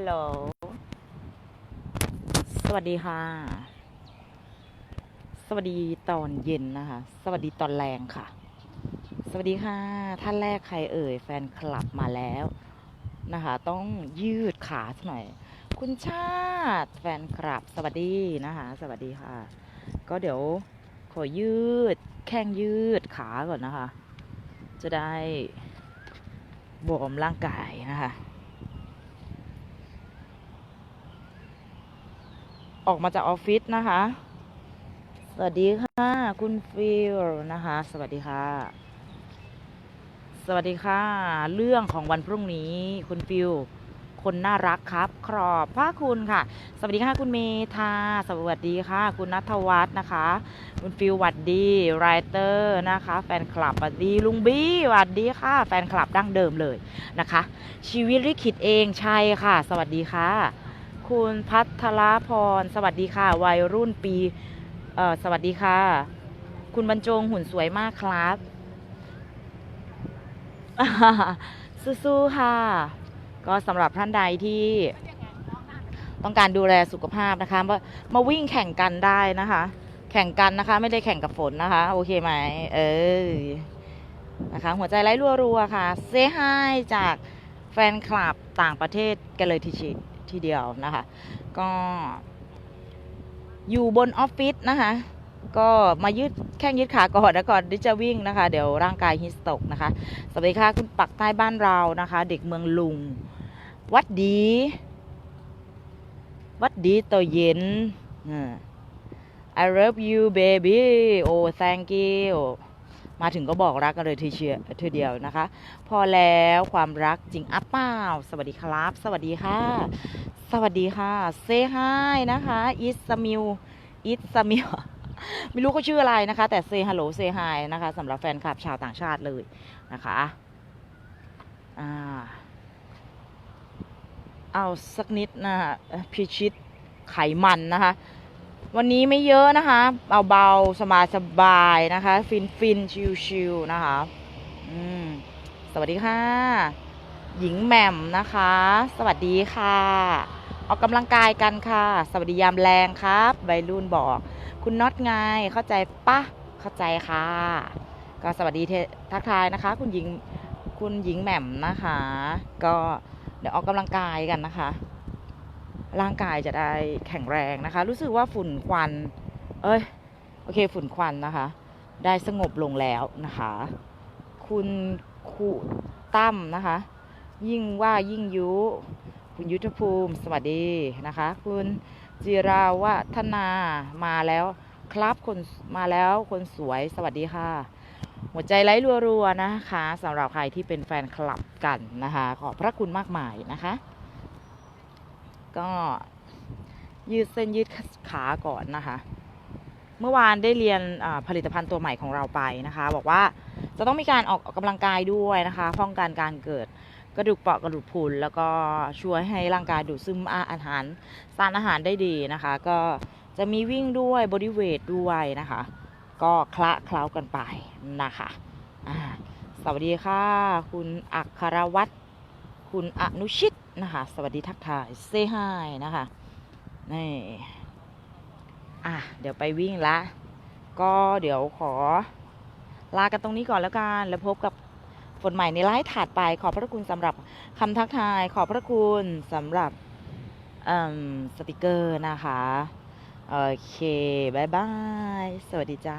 ลโหล สวัสดีค่ะ สวัสดีตอนเย็นนะคะ สวัสดีตอนแรงค่ะ สวัสดีค่ะ ท่านแรกใครเอ่ย แฟนคลับมาแล้วนะคะ ต้องยืดขาสักหน่อย คุณชาติแฟนคลับ สวัสดีนะคะ สวัสดีค่ะ ก็เดี๋ยวขอยืดแข้งยืดขาก่อนนะคะ จะได้วมร่างกายนะคะ ออกมาจากออฟฟิศนะคะ สวัสดีค่ะ คุณฟิลนะคะ สวัสดีค่ะ สวัสดีค่ะ เรื่องของวันพรุ่งนี้คุณฟิลคนน่ารักครับ ขอบพระคุณค่ะ สวัสดีค่ะคุณเมธาสวัสดีค่ะ คุณนัทวัฒน์นะคะ คุณฟิลหวัดดีไรเตอร์นะคะ แฟนคลับหวัดดีลุงบี้หวัดดีค่ะ แฟนคลับดั้งเดิมเลยนะคะ ชีวิตลิขิตเองใช่ค่ะ สวัสดีค่ะ คุณพัทรพร สวัสดีค่ะ วัยรุ่นปีเอ่อสวัสดีค่ะ คุณบรรจงหุ่นสวยมากครับ สู้ๆค่ะ ก็สำหรับท่านใดที่ต้องการดูแลสุขภาพนะคะ มามาวิ่งแข่งกันได้นะคะ แข่งกันนะคะ ไม่ได้แข่งกับฝนนะคะ โอเคไหม เออ นะคะ หัวใจไร้รัวๆค่ะ เซฮายจากแฟนคลับต่างประเทศกันเลยทีเดียว ทีเดียวนะคะ ก็อยู่บนออฟฟิศนะคะ ก็มายืดแข้งยืดขาก่อนนะก่อนที่จะวิ่งนะคะ เดี๋ยวร่างกายฮิสตกนะคะสวัสดีค่ะคุณปักใต้บ้านเรานะคะ เด็กเมืองลุง วัดดี วัดดีตัวเย็นอ่า I love you baby โอ้ thank you มาถึงก็บอกรักกันเลยทีเชียทีเดียวนะคะ พอแล้วความรักจริงอัปเปล่าสวัสดีครับ สวัสดีค่ะ สวัสดีค่ะเซฮายนะคะอิสมิวอิสมิวไม่รู้เขาชื่ออะไรนะคะ แต่เซฮัลโหลเซฮายนะคะสำหรับแฟนคลับชาวต่างชาติเลยนะคะอ่าเอาสักนิดนะพิชิตไขมันนะคะ วันนี้ไม่เยอะนะคะเบาๆสบายๆนะคะ ฟินฟินชิวชิวๆนะคะอืมสวัสดีค่ะ หญิงแหม่มนะคะ สวัสดีค่ะ ออกกำลังกายกันค่ะ สวัสดียามแรงครับวัยรุ่นบอก คุณน็อตไงเข้าใจปะเข้าใจค่ะ ก็สวัสดีทักทายนะคะ คุณหญิงคุณหญิงแหม่มนะคะ ก็เดี๋ยวออกกำลังกายกันนะคะ ร่างกายจะได้แข็งแรงนะคะ รู้สึกว่าฝุ่นควัน เอ้ย โอเค ฝุ่นควันนะคะ ได้สงบลงแล้วนะคะ คุณครูตั้มนะคะ ยิ่งว่ายิ่งยุ คุณยุทธภูมิ สวัสดีนะคะ คุณจิราวัฒนามาแล้วครับคนมาแล้วคนสวยสวัสดีค่ะ หัวใจไร้รัวๆนะคะสำหรับใครที่เป็นแฟนคลับกันนะคะ ขอบพระคุณมากมายนะคะ ก็ยืดเส้นยืดขาก่อนนะคะ เมื่อวานได้เรียนผลิตภัณฑ์ตัวใหม่ของเราไปนะคะ บอกว่าจะต้องมีการออกกกำลังกายด้วยนะคะ ป้องกันการเกิดกระดูกเปราะกระดูกพรุนแล้วก็ช่วยให้ร่างกายดูดซึมอาหารสารอาหารได้ดีนะคะ ก็จะมีวิ่งด้วยบอดี้เวทด้วยนะคะ ก็คละเคล้ากันไปนะคะ สวัสดีค่ะ คุณอัครวัตร คุณอนุชิตนะคะ สวัสดีทักทายเซฮายนะคะ นี่ อะ เดี๋ยวไปวิ่งละ ก็เดี๋ยวขอ ลากันตรงนี้ก่อนแล้วกัน แล้วพบกับฝนใหม่ในไลฟ์ถัดไป ขอบพระคุณสำหรับคำทักทาย ขอบพระคุณสำหรับสติกเกอร์นะคะ โอเคบายบาย สวัสดีจ้า